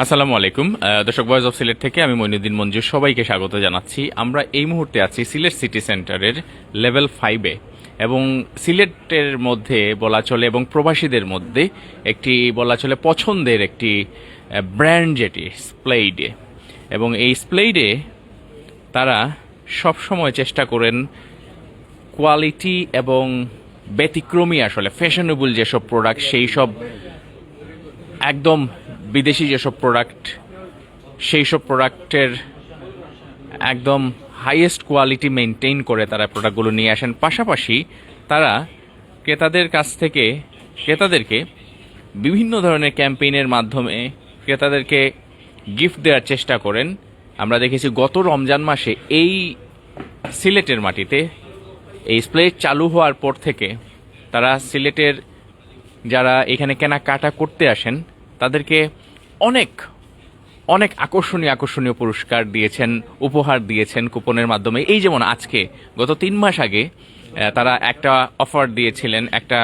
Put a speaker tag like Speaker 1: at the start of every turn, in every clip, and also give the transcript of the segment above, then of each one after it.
Speaker 1: আসসালামু আলাইকুম। দর্শক ভয়েস অফ সিলেট থেকে আমি মইনুদ্দিন মঞ্জু সবাইকে স্বাগত জানাচ্ছি। আমরা এই মুহূর্তে আছি সিলেট সিটি সেন্টারের লেভেল ফাইভে এবং সিলেটের মধ্যে বলা চলে এবং প্রবাসীদের মধ্যে একটি বলা চলে পছন্দের একটি ব্র্যান্ড যেটি স্প্লেইডে এবং এই স্প্লেইডে তারা সব সময় চেষ্টা করেন কোয়ালিটি এবং ব্যতিক্রমী আসলে ফ্যাশনেবল যেসব প্রোডাক্ট সেই সব একদম বিদেশি যেসব প্রোডাক্ট সেই সব প্রোডাক্টের একদম হাইয়েস্ট কোয়ালিটি মেনটেন করে তারা প্রোডাক্টগুলো নিয়ে আসেন। পাশাপাশি তারা ক্রেতাদের কাছ থেকে, ক্রেতাদেরকে বিভিন্ন ধরনের ক্যাম্পেইনের মাধ্যমে ক্রেতাদেরকে গিফট দেওয়ার চেষ্টা করেন। আমরা দেখেছি গত রমজান মাসে এই সিলেটের মাটিতে এই স্প্লেট চালু হওয়ার পর থেকে তারা সিলেটের যারা এখানে কেনাকাটা করতে আসেন, তাদেরকে অনেক অনেক আকর্ষণীয় আকর্ষণীয় পুরস্কার দিয়েছেন, উপহার দিয়েছেন কুপনের মাধ্যমে। এই যেমন আজকে, গত তিন মাস আগে তারা একটা অফার দিয়েছিলেন, একটা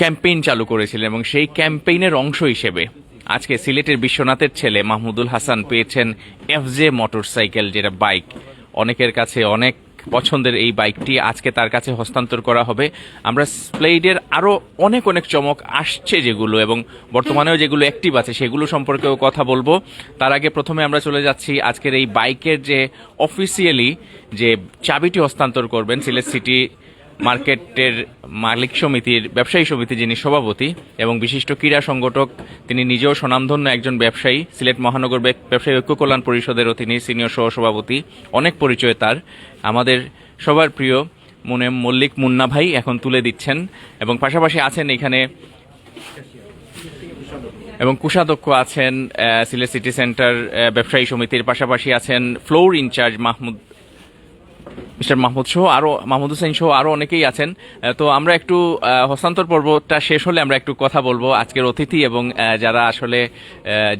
Speaker 1: ক্যাম্পেইন চালু করেছিলেন এবং সেই ক্যাম্পেইনের অংশ হিসেবে আজকে সিলেটের বিশ্বনাথের ছেলে মাহমুদুল হাসান পেয়েছেন এফজে মোটরসাইকেল, যেটা বাইক। অনেকের কাছে অনেক পছন্দের এই বাইকটি আজকে তার কাছে হস্তান্তর করা হবে। আমরা স্প্লেডের আরও অনেক অনেক চমক আসছে যেগুলো এবং বর্তমানেও যেগুলো অ্যাক্টিভ আছে সেগুলো সম্পর্কেও কথা বলব। তার আগে প্রথমে আমরা চলে যাচ্ছি আজকের এই বাইকের যে অফিসিয়ালি যে চাবিটি হস্তান্তর করবেন সিলেট সিটি মার্কেটের মালিক সমিতির, ব্যবসায়ী সমিতি যিনি সভাপতি এবং বিশিষ্ট ক্রীড়া সংগঠক, তিনি নিজেও স্বনামধন্য একজন ব্যবসায়ী। সিলেট মহানগর ব্যব- ব্যবসায়ী ঐক্য কল্যাণ পরিষদেরও তিনি সিনিয়র সহসভাপতি। অনেক পরিচয় তার। আমাদের সবার প্রিয় মনে মল্লিক মুন্না ভাই এখন তুলে দিচ্ছেন এবং পাশাপাশি আছেন এখানে এবং কুষাধ্যক্ষ আছেন সিলেট সিটি সেন্টার ব্যবসায়ী সমিতির পাশাপাশি আছেন floor incharge Mahmud mister Mahmud সহ আরও, মাহমুদ হোসেন সহ আরও অনেকেই আছেন। তো আমরা একটু হস্তান্তর পর্বটা শেষ হলে আমরা একটু কথা বলব আজকের অতিথি এবং যারা আসলে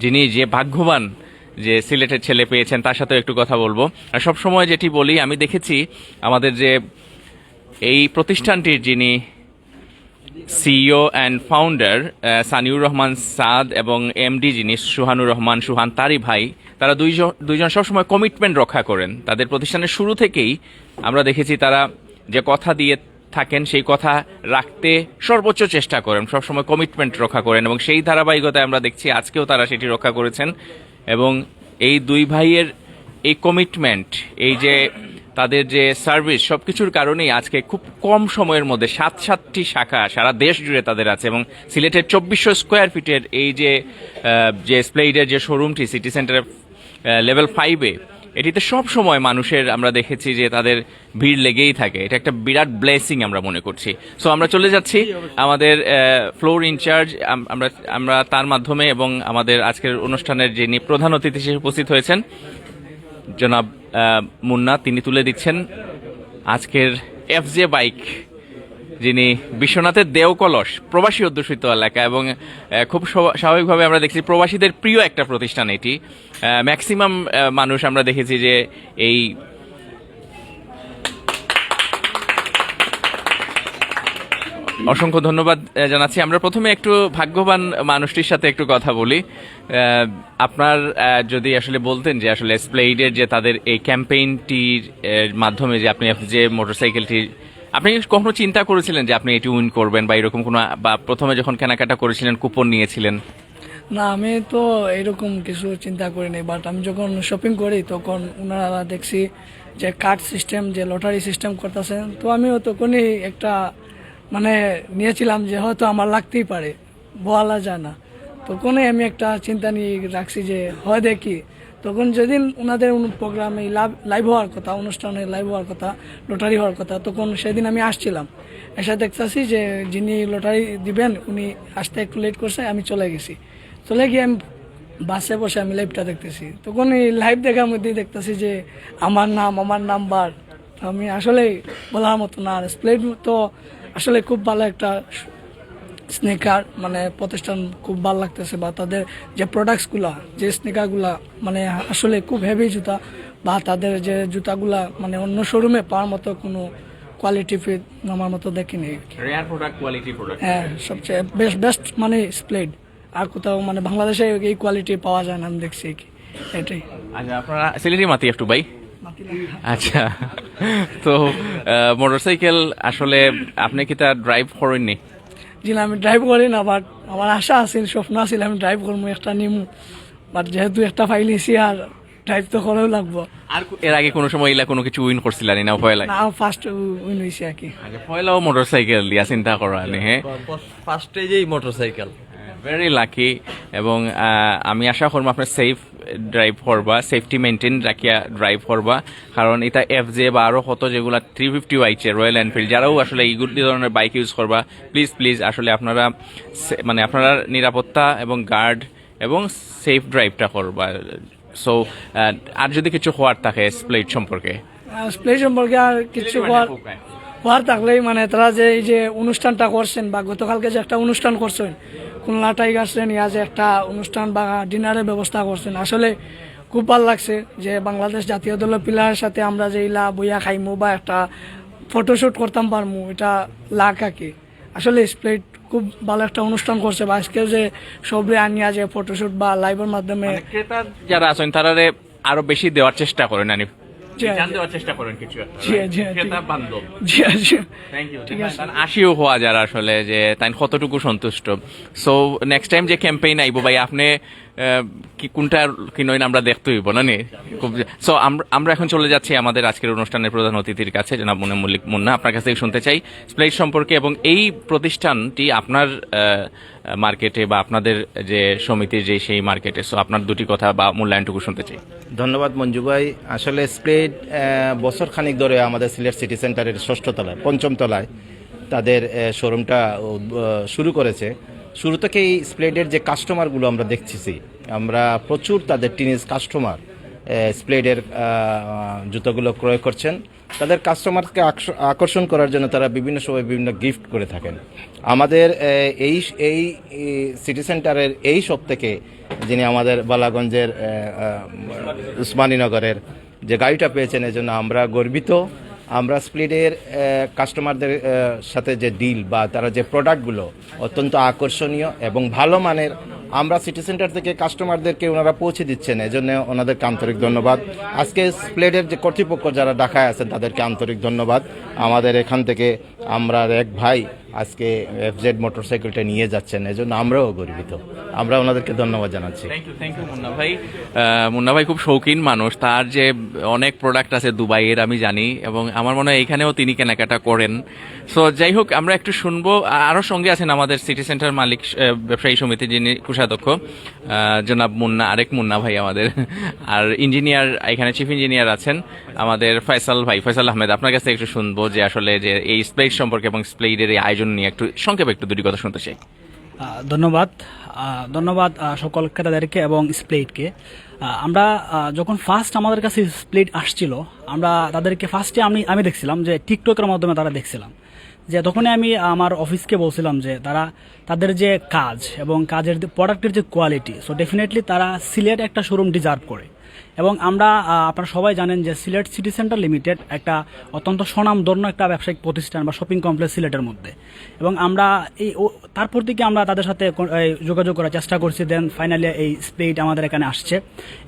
Speaker 1: যিনি যে ভাগ্যবান যে সিলেটের ছেলে পেয়েছেন, তার সাথেও একটু কথা বলব। আর সবসময় যেটি বলি, আমি দেখেছি আমাদের যে এই প্রতিষ্ঠানটির যিনি CEO and founder Saniur Rahman Saad এবং এমডি যিনি সুহানুর রহমান সুহান, তারই ভাই তারা দুইজন দুইজন সবসময় কমিটমেন্ট রক্ষা করেন। তাদের প্রতিষ্ঠানের শুরু থেকেই আমরা দেখেছি তারা যে কথা দিয়ে থাকেন, সেই কথা রাখতে সর্বোচ্চ চেষ্টা করেন, সবসময় কমিটমেন্ট রক্ষা করেন এবং সেই ধারাবাহিকতায় আমরা দেখছি আজকেও তারা সেটি রক্ষা করেছেন এবং এই দুই ভাইয়ের এই কমিটমেন্ট এই যে তাদের যে সার্ভিস সব কিছুর কারণেই আজকে খুব কম সময়ের মধ্যে সাত, সাতটি শাখা সারা দেশ জুড়ে তাদের আছে এবং সিলেটের চব্বিশশো স্কোয়ার ফিটের এই যে যে স্প্লেইডের যে শোরুমটি সিটি সেন্টারের লেভেল ফাইভে এটিতে সব সময় মানুষের আমরা দেখেছি যে তাদের ভিড় লেগেই থাকে। এটা একটা বিরাট ব্লেসিং আমরা মনে করছি। সো আমরা চলে যাচ্ছি আমাদের ফ্লোর ইনচার্জ আমরা আমরা তার মাধ্যমে এবং আমাদের আজকের অনুষ্ঠানের যিনি প্রধান অতিথি হিসেবে উপস্থিত হয়েছেন, জনাব মুন্না, তিনি তুলে দিচ্ছেন আজকের এফজে বাইক যিনি বিশ্বনাথের দেওকলস, প্রবাসী অধ্যুষিত এলাকা এবং খুব স্বাভাবিকভাবে আমরা দেখছি প্রবাসীদের প্রিয় একটা প্রতিষ্ঠান এটি। ম্যাক্সিমাম মানুষ আমরা দেখেছি যে এই অসংখ্য ধন্যবাদ জানাচ্ছি। আমরা প্রথমে একটু ভাগ্যবান মানুষটির সাথে একটু কথা বলি। আপনার যদি আসলে বলতেন যে আসলে স্প্লেইডের যে তাদের এই ক্যাম্পেইনটির মাধ্যমে যে আপনি যে মোটরসাইকেলটি আপনি কখনো চিন্তা করেছিলেন যে আপনি এটি উইন করবেন বা এরকম কোনো, বা প্রথমে যখন কেনাকাটা করেছিলেন, কুপন নিয়েছিলেন?
Speaker 2: না, আমি তো এরকম কিছু চিন্তা করিনি বাট আমি যখন শপিং করি, তখন ওনারা দেখছি যে কার্ড সিস্টেম যে লটারি সিস্টেম করতেছেন তো আমিও তখনই একটা মানে নিয়েছিলাম যে হয়তো আমার লাগতেই পারে, বলা যায় না। তখনই আমি একটা চিন্তা নিয়ে রাখছি যে হয় দেখি। তখন যেদিন ওনাদের প্রোগ্রামে লাইভ হওয়ার কথা অনুষ্ঠানে লাইভ হওয়ার কথা লটারি হওয়ার কথা, তখন সেদিন আমি আসছিলাম। এসে দেখতেছি যে যিনি লটারি দিবেন, উনি আসতে একটু লেট করছে, আমি চলে গেছি। চলে গিয়ে আমি বাসে বসে আমি লাইভটা দেখতেছি। তখন এই লাইভ দেখার মধ্যেই দেখতেছি যে আমার নাম, আমার নাম্বার আমি আসলে বলার মতো না। আর স্প্লেড তো আসলে খুব ভালো একটা স্নেকার মানে প্রতিষ্ঠান খুব ভালো লাগতেছে বা তাদের যে প্রোডাক্টসগুলা যে স্নেকারগুলা মানে আসলে খুব হেভি জুতা বা তাদের যে জুতাগুলা মানে অন্য শোরুমে পাওয়ার মতো কোনো কোয়ালিটি ফিট আমার মতো দেখিনি।
Speaker 1: রেয়ার প্রোডাক্ট কোয়ালিটি প্রোডাক্ট
Speaker 2: হ্যাঁ সবচেয়ে বেস্ট বেস্ট মানে স্প্লেড আর কোথাও মানে বাংলাদেশে এই কোয়ালিটি পাওয়া যায় না আমি দেখছি এটাই।
Speaker 1: আচ্ছা আপনারা মাতি একটু ভাই। আচ্ছা তো মোটরসাইকেল আসলে আপনি কি তা ড্রাইভ করেননি?
Speaker 2: না আমি ড্রাইভ করি না বাট আমার আশা আছিল স্বপ্ন আছিল আমি ড্রাইভ করব একটা নিমু। বাট যেহেতু একটা ফাইলিছি আর ড্রাইভ তো করেও লাগবো।
Speaker 1: আর এর আগে কোনো সময় ইলা কোনো কিছু উইন করছিলেন না পয়লা
Speaker 2: না ফার্স্ট উইন হয়েছে আর কি।
Speaker 1: আচ্ছা পয়লাও মোটরসাইকেল দিয়া চিন্তা করানি হ্যাঁ
Speaker 3: ফার্স্টে যেই মোটরসাইকেল
Speaker 1: ভেরি লাকি এবং আমি আশা করব আপনার সেফ ড্রাইভ করবা সেফটি মেনটেন রাখিয়া ড্রাইভ করবা। কারণ এটা এফ জে বা আরও কত যেগুলা থ্রি ফিফটি আইছে রয়্যাল এনফিল্ড যারাও আসলে এইগুলি ধরনের বাইক ইউজ করবা প্লিজ প্লিজ আসলে আপনারা মানে আপনারা নিরাপত্তা এবং গার্ড এবং সেফ ড্রাইভটা করবা। সো আর যদি কিছু হওয়ার থাকে স্প্লেট সম্পর্কে?
Speaker 2: প্লে সম্পর্কে আর কিছু হওয়ার হওয়ার থাকলেই মানে তারা যে এই যে অনুষ্ঠানটা করছেন বা গতকালকে যে একটা অনুষ্ঠান করছেন, খুলনা টাইগার্সেন ইয়া যে একটা অনুষ্ঠান বা ডিনারের ব্যবস্থা করছেন। আসলে খুব ভালো লাগছে যে বাংলাদেশ জাতীয় দলের প্লেয়ারের সাথে আমরা যে ইলা বইয়া খাইমু বা একটা ফটোশ্যুট করতাম পারমু, এটা লাখ আর কি আসলে স্প্লেট খুব ভালো একটা অনুষ্ঠান করছে বা আজকেও যে সবরে আনিয়া যে ফটোশ্যুট বা লাইভের মাধ্যমে
Speaker 1: মানে ক্রেতা যারা আছেন তারা আরও বেশি দেওয়ার চেষ্টা করেন আনি
Speaker 2: জি,
Speaker 1: জান দেওয়ার চেষ্টা করেন কিছু একটা
Speaker 2: জি, জি,
Speaker 1: ক্রেতা বান্ধব।
Speaker 2: জি জি।
Speaker 1: থ্যাংক ইউ আশিও হওয়া যারা আসলে যে তাই কতটুকু সন্তুষ্ট। সো নেক্সট টাইম যে ক্যাম্পেইন আইব ভাই আপনি কি কোনটা কিনইন আমরা দেখতে হইব, না নি? সো আমরা এখন চলে যাচ্ছি আমাদের আজকের অনুষ্ঠানের প্রধান অতিথির কাছে, জনাব মনে মল্লিক মুন্না। আপনার কাছ থেকে শুনতে চাই স্প্লাইট সম্পর্কে এবং এই প্রতিষ্ঠানটি আপনার মার্কেটে বা আপনাদের যে সমিতির যে সেই মার্কেটে। সো আপনার দুটি কথা বা মূল্যায়নটুকু শুনতে চাই।
Speaker 4: ধন্যবাদ মঞ্জু ভাই। আসলে স্প্লেট বছর খানিক ধরে আমাদের সিলেট সিটি সেন্টারের ষষ্ঠ তলায়, পঞ্চম তলায় তাদের শোরুমটা শুরু করেছে। শুরু থেকেই স্প্লেডের যে কাস্টমারগুলো আমরা দেখতেছি, আমরা প্রচুর তাদের টিনেজ কাস্টমার স্প্লেডের জুতোগুলো ক্রয় করছেন। তাদের কাস্টমারকে আকর্ষণ করার জন্য তারা বিভিন্ন সময় বিভিন্ন গিফট করে থাকেন। আমাদের এই এই সিটি সেন্টারের এই সব থেকে যিনি আমাদের বালাগঞ্জের উসমানীনগরের যে গাড়িটা পেয়েছেন, এজন্য আমরা গর্বিত। আমরা স্প্লিটের কাস্টমারদের সাথে যে ডিল বা তারা যে প্রোডাক্টগুলো অত্যন্ত আকর্ষণীয় এবং ভালো মানের আমরা সিটি সেন্টার থেকে কাস্টমারদেরকে ওনারা পৌঁছে দিচ্ছেন, এজন্য ওনাদেরকে আন্তরিক ধন্যবাদ। আজকে স্প্লেডের যে কর্তৃপক্ষ যারা ঢাকায় আছেন, তাদেরকে আন্তরিক ধন্যবাদ। আমাদের এখান থেকে আমরা এক ভাই আজকে এফজেড মোটরসাইকেলটা নিয়ে যাচ্ছেন, এজন্য আমরাও গর্বিত। আমরা ওনাদেরকে ধন্যবাদ জানাচ্ছি।
Speaker 1: Thank you thank you Munna ভাই। মুন্না ভাই খুব শৌখিন মানুষ, তার যে অনেক প্রোডাক্ট আছে দুবাইয়ের, আমি জানি, এবং আমার মনে হয় এখানেও তিনি কেনাকাটা করেন। সো যাই হোক, আমরা একটু শুনব। আ- আরও সঙ্গে আছেন আমাদের সিটি সেন্টার মালিক ব্যবসায়ী সমিতি যিনি কোষাধ্যক্ষ জনাব মুন্না, আরেক মুন্না ভাই আমাদের। আর ইঞ্জিনিয়ার, এখানে চিফ ইঞ্জিনিয়ার আছেন আমাদের ফয়সাল ভাই। ফয়সাল আহমেদ, আপনার কাছে একটু শুনব যে আসলে যে এই স্প্লেড সম্পর্কে এবং স্প্লেডের এই আয়োজন নিয়ে একটু সংক্ষেপে একটু দুটি কথা শুনতে চাই।
Speaker 5: ধন্যবাদ। ধন্যবাদ সকল ক্রেতাদেরকে এবং স্প্লেটকে আমরা যখন ফার্স্ট আমাদের কাছে স্প্লেট আসছিল, আমরা তাদেরকে ফার্স্টে আমি আমি দেখছিলাম যে টিকটকের মাধ্যমে তারা দেখছিলাম। যে তখনই আমি আমার অফিসকে বলছিলাম যে তারা তাদের যে কাজ এবং কাজের প্রোডাক্টের যে কোয়ালিটি সো ডেফিনেটলি তারা সিলেট একটা শোরুম ডিজার্ভ করে। এবং আমরা আপনারা সবাই জানেন যে সিলেট সিটি সেন্টার লিমিটেড একটা অত্যন্ত স্বনামধন্য একটা ব্যবসায়িক প্রতিষ্ঠান বা শপিং কমপ্লেক্স সিলেটের মধ্যে। এবং আমরা এই তারপর থেকে আমরা তাদের সাথে যোগাযোগ করার চেষ্টা করছি দেন ফাইনালি এই স্প্লেট আমাদের এখানে আসছে।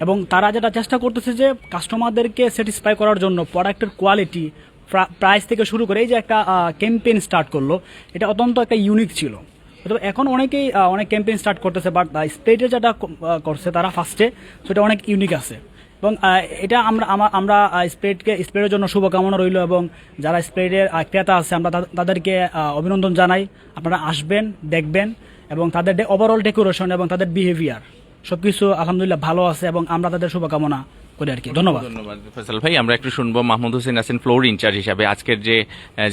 Speaker 5: এবং তারা যেটা চেষ্টা করতেছে যে কাস্টমারদেরকে স্যাটিসফাই করার জন্য প্রোডাক্টের কোয়ালিটি প্রাইস থেকে শুরু করে এই যে একটা ক্যাম্পেইন স্টার্ট করল, এটা অত্যন্ত একটা ইউনিক ছিল। তবে এখন অনেকেই অনেক ক্যাম্পেইন স্টার্ট করতেছে বাট স্প্লেটে যেটা করছে তারা ফার্স্টে সেটা অনেক ইউনিক আছে। এবং এটা আমরা আমরা স্প্রেডকে স্প্রেডের জন্য শুভকামনা রইল এবং যারা স্প্রেডের ক্রেতা আছে, আমরা তা- তাদেরকে অভিনন্দন জানাই। আপনারা আসবেন, দেখবেন এবং তাদের ওভারঅল ডেকোরেশন এবং তাদের বিহেভিয়ার সবকিছু আলহামদুলিল্লাহ ভালো আছে এবং আমরা তাদের শুভকামনা করি আর কি। ধন্যবাদ।
Speaker 1: ধন্যবাদ ফয়সাল ভাই। আমরা একটু শুনব মাহমুদ হোসেন আছেন ফ্লোর ইনচার্জ হিসাবে। আজকের যে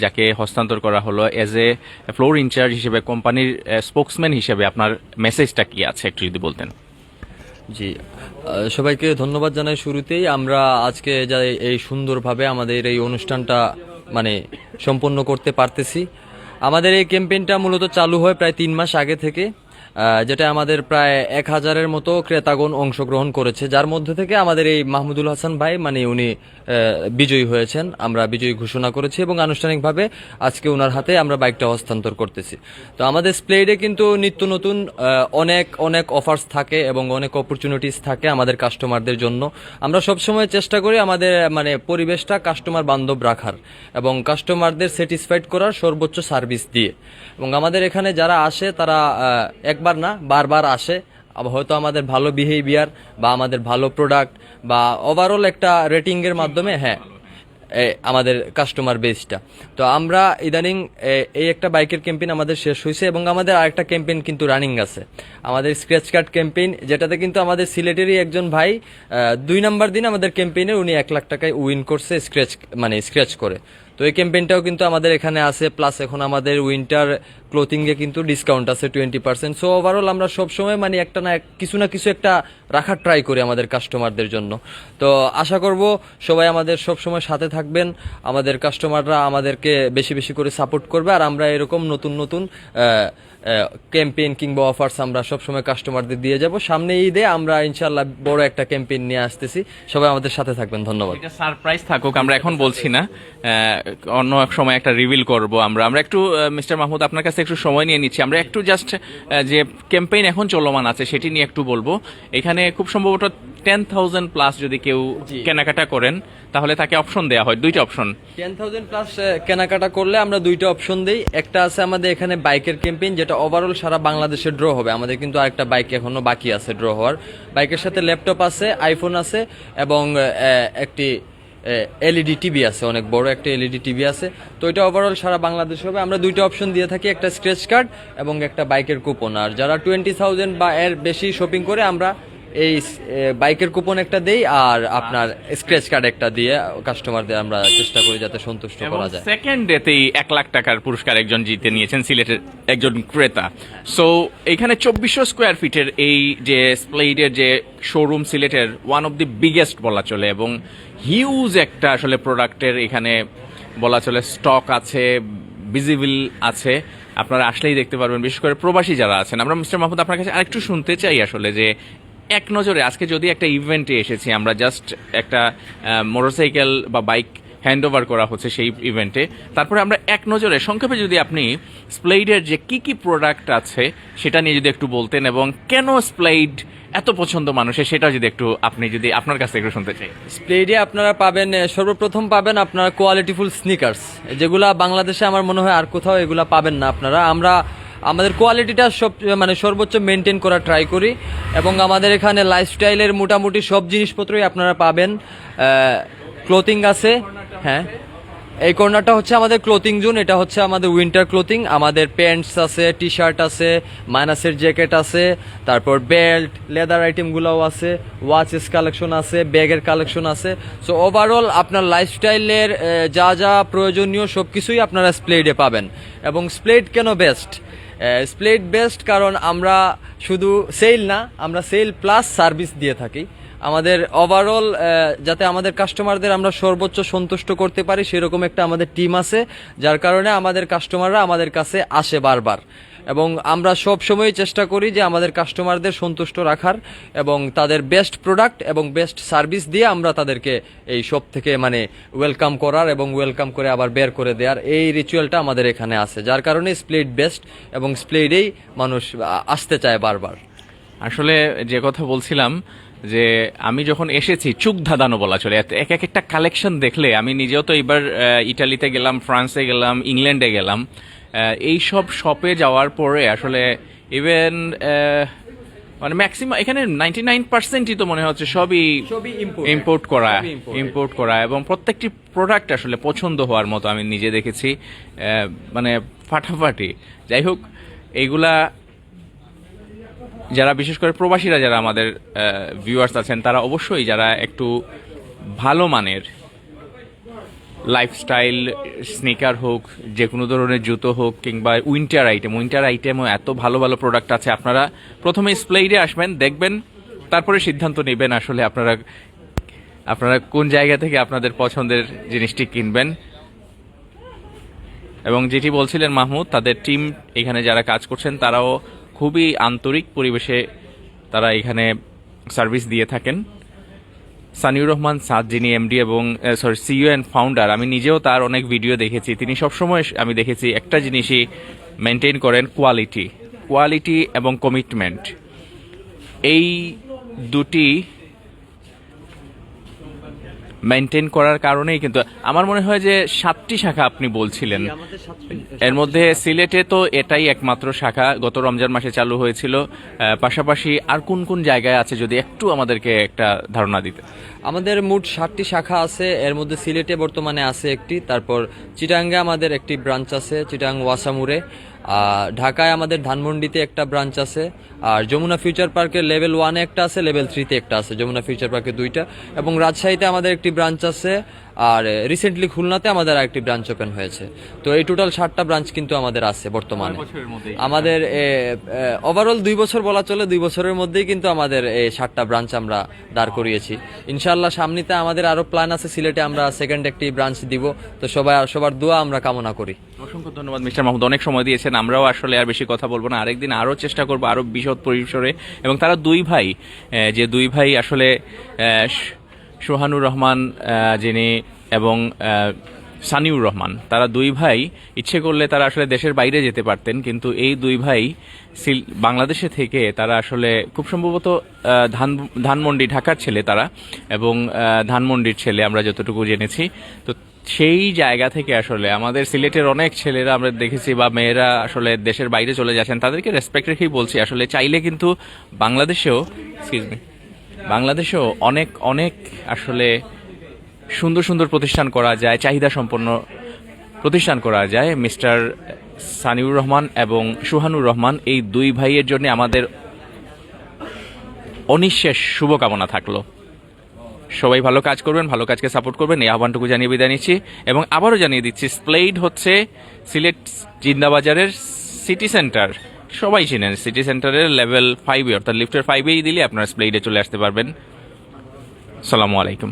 Speaker 1: যাকে হস্তান্তর করা হলো এজ এ ফ্লোর ইনচার্জ হিসেবে কোম্পানির স্পোক্সম্যান হিসেবে আপনার মেসেজটা কি আছে? একটু যদি বলতেন।
Speaker 3: জি সবাইকে ধন্যবাদ জানাই শুরুতেই। আমরা আজকে যা এই সুন্দরভাবে আমাদের এই অনুষ্ঠানটা মানে সম্পন্ন করতে পারতেছি। আমাদের এই ক্যাম্পেইনটা মূলত চালু হয় প্রায় তিন মাস আগে থেকে। যেটা আমাদের প্রায় এক হাজারের মতো ক্রেতাগণ অংশগ্রহণ করেছে যার মধ্যে থেকে আমাদের এই মাহমুদুল হাসান ভাই মানে উনি বিজয়ী হয়েছেন। আমরা বিজয়ী ঘোষণা করেছি এবং আনুষ্ঠানিকভাবে আজকে ওনার হাতে আমরা বাইকটা হস্তান্তর করতেছি। তো আমাদের স্প্লেডে কিন্তু নিত্য নতুন অনেক অনেক অফার্স থাকে এবং অনেক অপরচুনিটিস থাকে আমাদের কাস্টমারদের জন্য। আমরা সবসময় চেষ্টা করি আমাদের মানে পরিবেশটা কাস্টমার বান্ধব রাখার এবং কাস্টমারদের স্যাটিসফাইড করার সর্বোচ্চ সার্ভিস দিয়ে। এবং আমাদের এখানে যারা আসে তারা আহ, একবার না, বারবার আসে। হয়তো আমাদের ভালো বিহেভিয়ার বা আমাদের ভালো প্রোডাক্ট বা ওভারঅল একটা রেটিংয়ের মাধ্যমে হ্যাঁ আমাদের কাস্টমার বেসটা তো আমরা ইদানিং এই একটা বাইকের ক্যাম্পেইন আমাদের শেষ হয়েছে এবং আমাদের আরেকটা ক্যাম্পেইন কিন্তু রানিং আছে। আমাদের স্ক্র্যাচ কার্ড ক্যাম্পেইন যেটাতে কিন্তু আমাদের সিলেটেরই একজন ভাই দুই নাম্বার দিন আমাদের ক্যাম্পেইনে উনি এক লাখ টাকায় উইন করছে স্ক্র্যাচ মানে স্ক্র্যাচ করে। তো এই ক্যাম্পেইনটাও কিন্তু আমাদের এখানে আছে প্লাস এখন আমাদের উইন্টার ক্লোথিংয়ে কিন্তু ডিসকাউন্ট আছে টোয়েন্টি পার্সেন্ট সো ওভারঅল আমরা সবসময় মানে একটা না কিছু না কিছু একটা রাখার ট্রাই করি আমাদের কাস্টমারদের জন্য। তো, আশা করব সবাই আমাদের সবসময় সাথে থাকবেন। আমাদের কাস্টমাররা আমাদেরকে বেশি বেশি করে সাপোর্ট করবে। আর আমরা এরকম নতুন নতুন ক্যাম্পেইন কিংবা অফার্স আমরা সবসময় কাস্টমারদের দিয়ে যাব। সামনে ঈদে আমরা ইনশাল্লাহ বড় একটা ক্যাম্পেইন নিয়ে আসতেছি। সবাই আমাদের সাথে থাকবেন। ধন্যবাদ।
Speaker 1: এটা সারপ্রাইজ থাকুক, আমরা এখন বলছি না। অন্য এক সময় একটা রিভিল করব আমরা। আমরা একটু মিস্টার মাহমুদ আপনার কাছে একটু সময় নিয়ে নিচ্ছি। আমরা একটু জাস্ট যে ক্যাম্পেইন এখন চলমান আছে সেটি নিয়ে একটু বলব। এখানে খুব সম্ভবত টেন থাউজেন্ড প্লাস যদি কেউ কেনাকাটা করেন তাহলে তাকে অপশন দেওয়া হয় দুইটা অপশন
Speaker 3: টেন থাউজেন্ড প্লাস কেনাকাটা করলে আমরা দুইটা অপশন দিই। একটা আছে আমাদের এখানে বাইকের ক্যাম্পেইন যেটা ওভারঅল সারা বাংলাদেশে ড্র হবে। আমাদের কিন্তু আরেকটা বাইক এখনও বাকি আছে ড্র হওয়ার। বাইকের সাথে ল্যাপটপ আছে আইফোন আছে এবং একটি এলইডি টিভি আছে, অনেক বড় একটা এলইডি টিভি আছে। তো এটা ওভারঅল সারা বাংলাদেশ হবে। আমরা দুইটা অপশন দিয়ে থাকি, একটা স্ক্র্যাচ কার্ড এবং একটা বাইকের কুপন আর যারা টোয়েন্টি থাউজেন্ড বা এর বেশি শপিং করে, আমরা এই বাইকের কুপন একটা দেই আর আপনার স্ক্র্যাচ কার্ড একটা দিয়ে কাস্টমারদের আমরা চেষ্টা করি যাতে সন্তুষ্ট করা যায়।
Speaker 1: সেকেন্ড ডেতেই এক লাখ টাকার পুরস্কার একজন জিতে নিয়েছেন সিলেটের একজন ক্রেতা। সো এখানে চব্বিশশো স্কোয়ার ফিটের এই যে স্প্লেডের যে শোরুম সিলেটের ওয়ান অফ দি বিগেস্ট বলা চলে এবং হিউজ একটা আসলে প্রোডাক্টের এখানে বলা চলে স্টক আছে ভিজিবল আছে। আপনারা আসলেই দেখতে পারবেন বিশেষ করে প্রবাসী যারা আছেন। আমরা মিস্টার মাহমুদ আপনার কাছে আরেকটু শুনতে চাই আসলে যে এক নজরে, আজকে যদি একটা ইভেন্টে এসেছি, আমরা জাস্ট একটা মোটরসাইকেল বা বাইক হ্যান্ড ওভার করা হচ্ছে সেই ইভেন্টে তারপরে আমরা এক নজরে, সংক্ষেপে যদি আপনি স্প্লেইডের যে কি কি প্রোডাক্ট আছে, সেটা নিয়ে যদি একটু বলতেন এবং কেন স্প্লেইড এত পছন্দ মানুষের, সেটা যদি একটু আপনি যদি আপনার কাছে একটু শুনতে চাই।
Speaker 3: স্প্লেডে আপনারা পাবেন সর্বপ্রথম পাবেন আপনারা কোয়ালিটিফুল স্নিকার্স যেগুলা বাংলাদেশে আমার মনে হয় আর কোথাও এগুলা পাবেন না আপনারা। আমরা আমাদের কোয়ালিটিটা সব মানে সর্বোচ্চ মেনটেন করা ট্রাই করি। এবং আমাদের এখানে লাইফস্টাইলের মোটামুটি সব জিনিসপত্রই আপনারা পাবেন। ক্লোথিং আছে হ্যাঁ। এই কর্নারটা হচ্ছে আমাদের ক্লোথিং জোন এটা হচ্ছে আমাদের উইন্টার ক্লোথিং আমাদের প্যান্টস আছে টি শার্ট আছে মাইনাসের জ্যাকেট আছে, তারপর বেল্ট লেদার আইটেমগুলোও আছে ওয়াচেস কালেকশন আছে ব্যাগের কালেকশন আছে। সো ওভারঅল আপনার লাইফস্টাইলের যা যা প্রয়োজনীয় সব কিছুই আপনারা স্প্লেডে পাবেন। এবং স্প্লেড কেন বেস্ট স্প্লেড বেস্ট কারণ আমরা শুধু সেল না, আমরা সেল প্লাস সার্ভিস দিয়ে থাকি। আমাদের ওভারঅল যাতে আমাদের কাস্টমারদের আমরা সর্বোচ্চ সন্তুষ্ট করতে পারি, সেরকম একটা আমাদের টিম আছে, যার কারণে আমাদের কাস্টমাররা আমাদের কাছে আসে বারবার। এবং আমরা সব সময় চেষ্টা করি যে আমাদের কাস্টমারদের সন্তুষ্ট রাখার এবং তাদের বেস্ট প্রোডাক্ট এবং বেস্ট সার্ভিস দিয়ে আমরা তাদেরকে এই সব থেকে মানে ওয়েলকাম করার এবং ওয়েলকাম করে আবার বের করে দেওয়ার এই রিচুয়ালটা আমাদের এখানে আছে। যার কারণে স্প্লেড বেস্ট এবং স্প্লেডেই মানুষ আসতে চায় বারবার।
Speaker 1: আসলে যে কথা বলছিলাম যে আমি যখন এসেছি, চুক ধাঁধানো বলা চলে। এক এক একটা কালেকশন দেখলে আমি নিজেও তো এবার ইটালিতে গেলাম ফ্রান্সে গেলাম ইংল্যান্ডে গেলাম। এই সব শপে যাওয়ার পরে আসলে ইভেন মানে ম্যাক্সিমাম এখানে নাইনটি নাইন পার্সেন্টই তো মনে হচ্ছে সবই
Speaker 3: সবই
Speaker 1: ইম্পোর্ট করা ইম্পোর্ট করা এবং প্রত্যেকটি প্রোডাক্ট আসলে পছন্দ হওয়ার মতো আমি নিজে দেখেছি মানে ফাটাফাটি। যাই হোক এইগুলা যারা বিশেষ করে প্রবাসীরা যারা আমাদের ভিউয়ার্স আছেন তারা অবশ্যই যারা একটু ভালো মানের লাইফস্টাইল স্নিকার হোক যে কোনো ধরনের জুতো হোক, কিংবা উইন্টার আইটেম উইন্টার আইটেমও এত ভালো ভালো প্রোডাক্ট আছে। আপনারা প্রথমে স্প্লেইডে আসবেন, দেখবেন, তারপরে সিদ্ধান্ত নেবেন আসলে আপনারা আপনারা কোন জায়গা থেকে আপনাদের পছন্দের জিনিসটি কিনবেন। এবং যেটি বলছিলেন মাহমুদ, তাদের টিম এখানে যারা কাজ করছেন, তারাও খুবই আন্তরিক পরিবেশে তারা এখানে সার্ভিস দিয়ে থাকেন। সানিউর রহমান, সাদ যিনি এমডি এবং সরি সিইও অ্যান্ড ফাউন্ডার আমি নিজেও তার অনেক ভিডিও দেখেছি। তিনি সবসময় আমি দেখেছি একটা জিনিসই মেনটেন করেন কোয়ালিটি কোয়ালিটি এবং কমিটমেন্ট এই দুটি মেনটেন করার কারণেই কিন্তু আমার মনে হয় যে সাতটি শাখা আপনি বলছিলেন। এর মধ্যে সিলেটে তো এটাই একমাত্র শাখা। গত রমজান মাসে চালু হয়েছিল। পাশাপাশি আর কোন কোন জায়গায় আছে যদি একটু আমাদেরকে একটা ধারণা দিতে?
Speaker 3: আমাদের মোট সাতটি শাখা আছে। এর মধ্যে সিলেটে বর্তমানে আছে একটি তারপর চিটাঙ্গে আমাদের একটি ব্রাঞ্চ আছে চিটাং ওয়াসামুরে। ঢাকায় আমাদের ধানমন্ডিতে একটা ব্রাঞ্চ আছে, আর যমুনা ফিউচার পার্কের লেভেল ওয়ানে একটা আছে লেভেল থ্রিতে একটা আছে, যমুনা ফিউচার পার্কে দুইটা। এবং রাজশাহীতে আমাদের একটি ব্রাঞ্চ আছে আর রিসেন্টলি খুলনাতে আমাদের আরেকটি ব্রাঞ্চ ওপেন হয়েছে। তো এই টোটাল ষাটটা ব্রাঞ্চ কিন্তু আমাদের আছে বর্তমানে। আমাদের ওভারঅল দুই বছর বলা চলে দুই বছরের মধ্যেই কিন্তু আমাদের এই ষাটটা ব্রাঞ্চ আমরা দাঁড় করিয়েছি। ইনশাল্লাহ সামনেতে আমাদের আরও প্ল্যান আছে সিলেটে আমরা সেকেন্ড একটি ব্রাঞ্চ দিব। তো সবাই সবার দোয়া আমরা কামনা করি।
Speaker 1: অসংখ্য ধন্যবাদ মিস্টার মাহমুদ। অনেক সময় দিয়েছেন আমরাও আসলে আর বেশি কথা বলব না। আরেকদিন আরও চেষ্টা করব আরও বিশদ পরিসরে। এবং তারা দুই ভাই যে দুই ভাই আসলে সোহানুর রহমান যিনি এবং সানিউর রহমান, তারা দুই ভাই, ইচ্ছে করলে তারা আসলে দেশের বাইরে যেতে পারতেন, কিন্তু এই দুই ভাই বাংলাদেশে থেকে তারা আসলে খুব সম্ভবত ধান, ধানমন্ডি ঢাকার ছেলে তারা এবং ধানমন্ডির ছেলে আমরা যতটুকু জেনেছি। তো সেই জায়গা থেকে আসলে আমাদের সিলেটের অনেক ছেলেরা আমরা দেখেছি বা মেয়েরা আসলে দেশের বাইরে চলে যাচ্ছেন, তাদেরকে রেসপেক্ট রেখেই বলছি, আসলে চাইলে কিন্তু বাংলাদেশেও এক্সকিউজ মি বাংলাদেশেও অনেক অনেক আসলে সুন্দর সুন্দর প্রতিষ্ঠান করা যায় চাহিদা সম্পন্ন প্রতিষ্ঠান করা যায়। মিস্টার সানিউর রহমান এবং সুহানুর রহমান এই দুই ভাইয়ের জন্য আমাদের অনিঃশেষ শুভকামনা থাকল। সবাই ভালো কাজ করবেন, ভালো কাজকে সাপোর্ট করবেন, এই আহ্বানটুকু জানিয়ে বিদায় নিচ্ছি এবং আবারও জানিয়ে দিচ্ছি স্প্লেইড হচ্ছে সিলেট জিন্দাবাজারের সিটি সেন্টার। সবাই চেনেন সিটি সেন্টারের লেভেল ফাইভে অর্থাৎ লিফটের ফাইভেই দিলে আপনার স্প্লেডে চলে আসতে পারবেন। সালামু আলাইকুম।